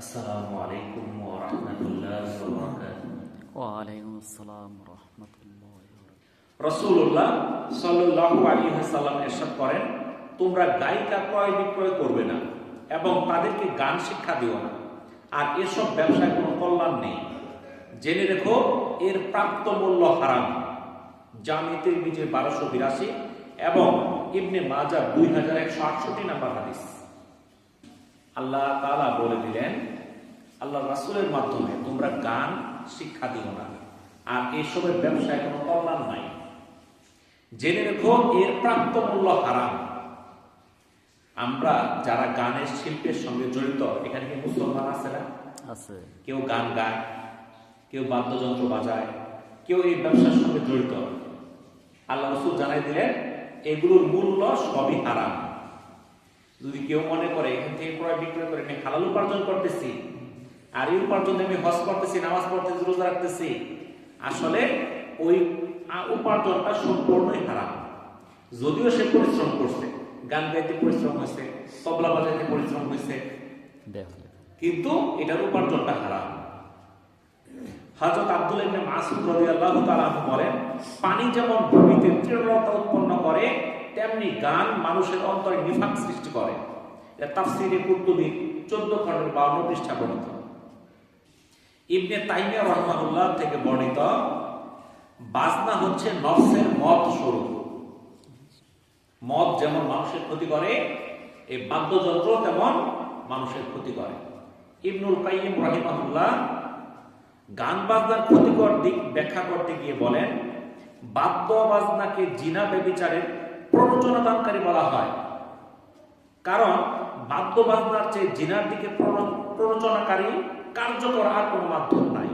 আসসালামু আলাইকুম ওয়া রাহমাতুল্লাহি ওয়া বারাকাতুহু। ওয়ালাইকুম আসসালাম রহমতুল্লাহ রাসূলুল্লাহ সাল্লাল্লাহু আলাইহি ওয়াসাল্লাম ইরশাদ করেন তোমরা গায়িকা ক্রয় বিক্রয় করবে না এবং তাদেরকে গান শিক্ষা দিও না। আর এসব ব্যবসায় কোনো কল্যাণ নেই। জেনে রেখো এর প্রাপ্ত মূল্য হারাম। জামিতে বিজে বারোশো বিরাশি এবং ইবনে মাজা দুই হাজার একশো আটষট্টি নাম্বার হাদিস। আল্লাহ তাআলা বলে দিলেন আল্লাহ রাসুলের মাধ্যমে তোমরা গান শিক্ষা দিও না। আর এসবের ব্যবসায় কোনো কল্যাণ নাই। জেনে রেখো এর প্রাপ্ত মূল্য হারাম। আমরা যারা গানের শিল্পের সঙ্গে জড়িত এখানে কি মুসলমান আছে না? আছে। কেউ গান গায় কেউ বাদ্যযন্ত্র বাজায় কেউ এই ব্যবসার সঙ্গে জড়িত। আল্লাহ রসুল জানাই দিলেন এগুলোর মূল্য সবই হারাম। যদি কেউ মনে করে, এখান থেকে ক্রয় বিক্রয় করে আমি হালাল উপার্জন করতেছি, আর এই উপার্জন আমি হজ করতেছি, নামাজ পড়তেছি, রোজা রাখতেছি, আসলে ওই উপার্জনটা সম্পূর্ণই হারাম। যদিও সে পরিশ্রম করছে, গান গাইতে পরিশ্রম হয়েছে, তবলা বাজাইতে পরিশ্রম হয়েছে, কিন্তু এটার উপার্জনটা হারাম। হযরত আব্দুল ইবনে মাসউদ রাদিয়াল্লাহু তাআলা বলেন, পানি যেমন ভূমিতে তৃণলতা উৎপন্ন করে তেমনি গান মানুষের অন্তরে নিফাক সৃষ্টি করে। তাফসীরে কুরতুবী 14 খণ্ডের 52 পৃষ্ঠা বর্ণিত ইবনে তাইমিয়া রাহমাহুল্লাহ থেকে বর্ণিত, বাজনা হচ্ছে নফসের মত স্বরূপ। মদ যেমন মানুষের ক্ষতি করে এই বাদ্যযন্ত্র তেমন মানুষের ক্ষতি করে। ইবনুল কাইয়িম রাহিমাহুল্লাহ গান বাজনার ক্ষতিকর দিক ব্যাখ্যা করতে গিয়ে বলেন, বাদ্য বাজনাকে জিনা বেবিচারের প্ররোচনাদানকারী বলা হয়। কারণ বাদ্য বাজনার চেয়ে জিনার দিকে প্ররো- প্ররোচনাকারী কার্যকর আর কোনো মাধ্যম নাই।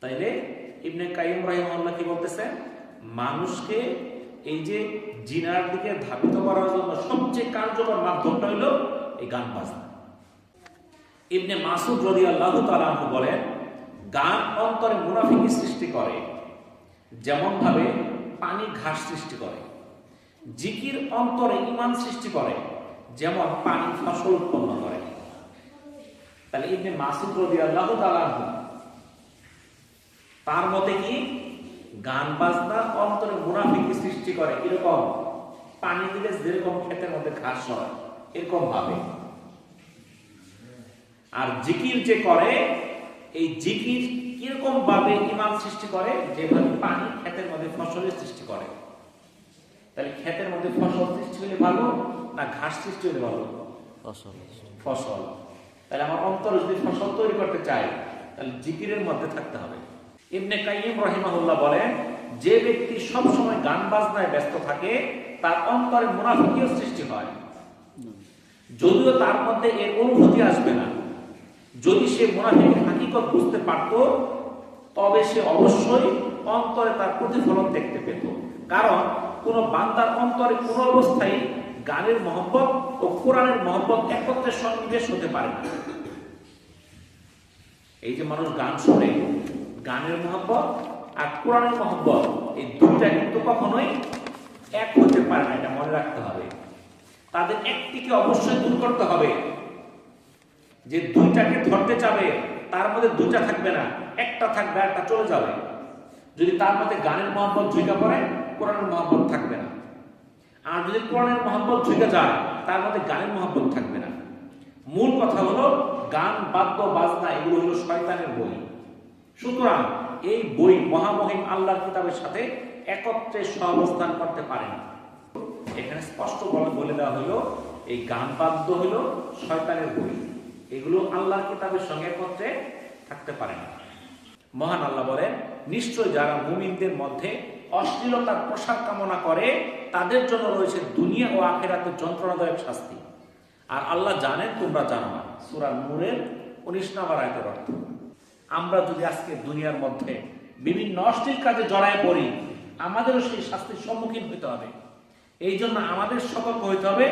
তাইলে ইবনে কাইম রাহিমাহুল্লাহ কি বলতেছে? মানুষকে এই যে জিনার দিকে ধাবিত করার জন্য সবচেয়ে কার্যকর মাধ্যমটা হলো এই গান বাজনা ইবনে মাসুদ তাআলা আনহু বলেন, গান অন্তরে মুনাফিকি সৃষ্টি করে। যেমন ভাবে পানি ঘাস সৃষ্টি করে। জিকির অন্তরে ঈমান সৃষ্টি করে, যেমন পানি ফসল উৎপন্ন করে। তাহলে ইবনে মাসুদ তাআলা আনহু, তার মতে কি? গান বাজনা অন্তরে মুনাফিকি সৃষ্টি করে এরকম পানি দিলে যেরকম ক্ষেতের মধ্যে ঘাস হয়, এরকম ভাবে। আর জিকির যে করে এই জিকির কীরকম ভাবে ইমান সৃষ্টি করে? যেভাবে পানি ক্ষেতের মধ্যে ফসলের সৃষ্টি করে। তাহলে ক্ষেতের মধ্যে ফসল সৃষ্টি হলে ভালো না ঘাস সৃষ্টি হলে ভালো? ফসল ফসল। তাহলে আমার অন্তর যদি ফসল তৈরি করতে চাই তাহলে জিকিরের মধ্যে থাকতে হবে। ইবনে কাইয়িম রহিমাহুল্লাহ বলেন যে ব্যক্তি সব সময় গান বাজনায় ব্যস্ত থাকে তার অন্তরে মুনাফিকিও সৃষ্টি হয়। যদিও তার মধ্যে এর অনুভূতি আসবে না। যদি সে মুনাফিকের হাকিকত বুঝতে পারত, তবে সে অবশ্যই অন্তরে তার প্রতিফলন দেখতে পেত। কারণ কোন বান্দার অন্তরে কোন অবস্থায় গানের মহব্বত ও কোরআনের মহব্বত একত্রে সন্নিবেশ হতে পারে না। এই যে মানুষ গান শোনে, গানের মহব্বত আর কোরআনের মহব্বত, এই দুইটা কিন্তু কখনোই এক হতে পারে না, এটা মনে রাখতে হবে। তাদের একটিকে অবশ্যই দূর করতে হবে। যে দুইটাকে ধরতে যাবে তার মধ্যে দুইটা থাকবে না। একটা থাকবে একটা চলে যাবে। যদি তার মধ্যে গানের মহব্বত ঝুঁকা পড়ে, কোরআনের মহব্বত থাকবে না। আর যদি কোরআনের মহব্বত ঝুঁকে যায়, তার মধ্যে গানের মহব্বত থাকবে না। মূল কথা হলো, গান, বাদ্য, বাজনা, এগুলো হলো শয়তানের বই। সুতরাং এই বই মহামহিম আল্লাহর কিতাবের সাথে একত্রে সহাবস্থান করতে পারে না। এখানে স্পষ্ট বলে দেওয়া হলো, এই গান, বাদ্য হলো শয়তানের বই। এগুলো আল্লাহর কিতাবের সঙ্গে একত্রে থাকতে পারে না। মহান আল্লাহ বলেন, নিশ্চয় যারা মুমিনদের মধ্যে অশ্লীলতার প্রসার কামনা করে, তাদের জন্য রয়েছে দুনিয়া ও আখেরাতে যন্ত্রণাদায়ক শাস্তি। আর আল্লাহ জানেন, তোমরা জানো না। সূরা নূরের উনিশ নম্বর আয়তের অর্থ। আমরা যদি আজকে দুনিয়ার মধ্যে বিভিন্ন অশ্লীল কাজে জড়ায় পড়ি, আমাদেরও সেই শাস্তির সম্মুখীন হতে হবে। এই জন্য আমাদের সতর্ক হইতে হবে,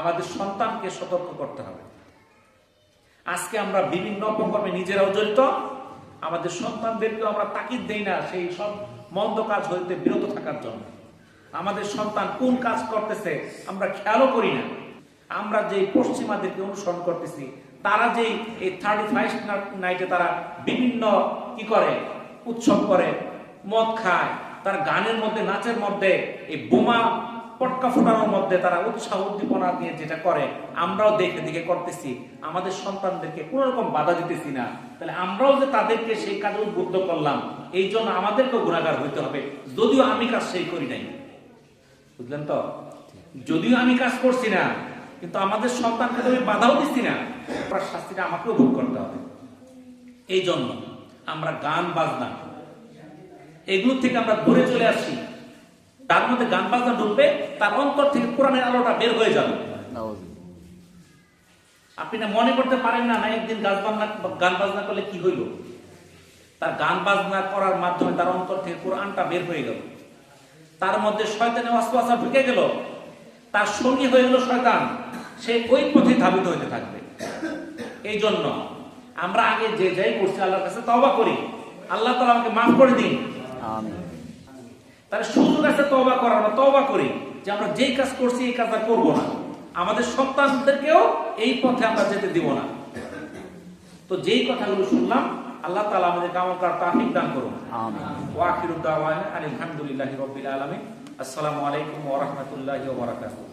আমাদের সন্তানকে সতর্ক করতে হবে। আজকে আমরা বিভিন্ন অপকর্মে নিজেরাও জড়িত। আমাদের সন্তানদেরকেও আমরা তাকিদ দেই না সেই সব মন্দ কাজ হইতে বিরত থাকার জন্য। আমাদের সন্তান কোন কাজ করতেছে আমরা খেয়ালও করি না। আমরা যে পশ্চিমাদেরকে অনুসরণ করতেছি, তারা যে এই থার্টি ফাইভ নাইটে তারা বিভিন্ন কি করে, উৎসব করে, মদ খায়, তার গানের মধ্যে, নাচের মধ্যে এই বোমা পটকা ফোটানোর মধ্যে তারা উৎসাহ উদ্দীপনা দিয়ে যেটা করে, আমরাও দেখে দেখে করতেছি। আমাদের সন্তানদেরকে কোন রকম বাধা দিতেছি না। তাহলে আমরাও যে তাদেরকে সেই কাজে উদ্বুদ্ধ করলাম, এই জন্য আমাদেরকেও গুণাগার হইতে হবে। যদিও আমি কাজ সেই করি নাই। বুঝলেন তো? যদিও আমি কাজ করছি না, কিন্তু আমাদের সন্তানকে তো আমি বাধাও দিচ্ছি না। তার শাস্তিটা আমাকেও ভোগ করতে হবে। এই জন্য আমরা গান, বাজনা, এগুলো থেকে আমরা দূরে চলে আসছি তার মধ্যে গান বাজনা ঢুকবে তার অন্তর থেকে কোরআনের আলোটা বের হয়ে যাবে। আপনি না মনে করতে পারেন না না একদিন গান বাজনা গান বাজনা করলে কি হইল? তার গান বাজনা করার মাধ্যমে তার অন্তর থেকে কোরআনটা বের হয়ে গেল। তার মধ্যে শয়তানের অস্ত্র ঢুকে গেল। তার সঙ্গী হয়ে গেল শয়তান। সে ওই পথে ধাবিত হইতে থাকবে। এই জন্য আমরা আগে যে যাই করছি আল্লাহর কাছে তবা করি। আল্লাহ তাআলা আমাকে মাফ করে দিন। আমিন। তাহলে সুযোগ আছে তবা করার আমরা তবা করি যে আমরা যেই কাজ করছি এই কাজটা করব না। আমাদের সন্তানদেরকেও এই পথে আমরা যেতে দিব না। তো যেই কথাগুলো শুনলাম আল্লাহ তালা আমাদের কামল করার তাফিক দান করুন। আমিন। আলহামদুলিল্লাহ রবিল আলমী আসসালামু আলাইকুম ওরহমতুল্লাহ রাহমাতুল্লাহি ওয়া বারাকাতুহু।